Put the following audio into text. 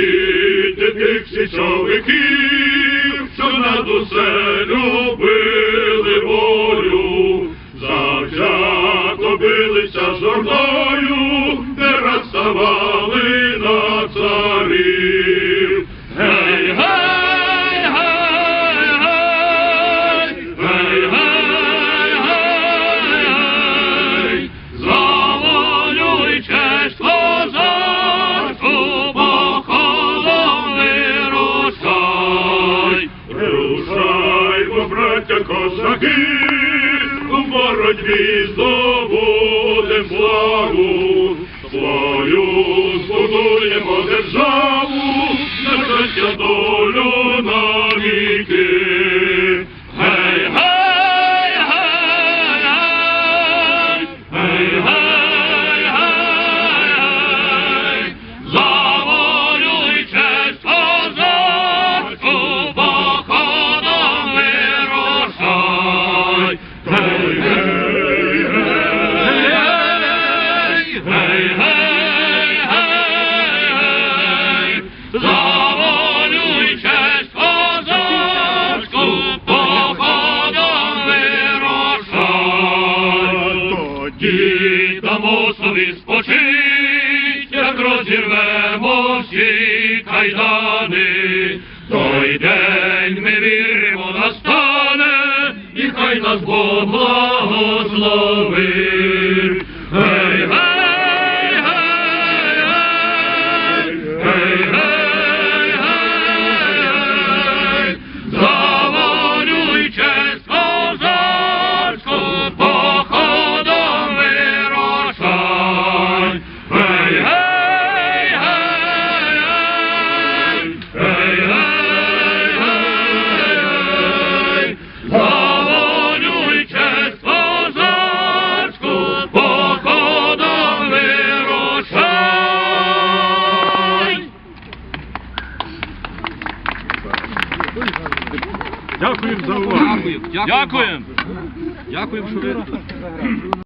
діти тих січовиків, що над усе любили волю, завзято билися з ордою, не розставали. Браття козаки, у боротьбі здобудем Тоді дамо спочить, як розірвемо всі кайдани. Той день ми віримо настане, і хай нас Бог благословить. Гей, гей, гей, гей, гей, гей, Дякую за увагу. Дякуємо. Дякуємо, що ви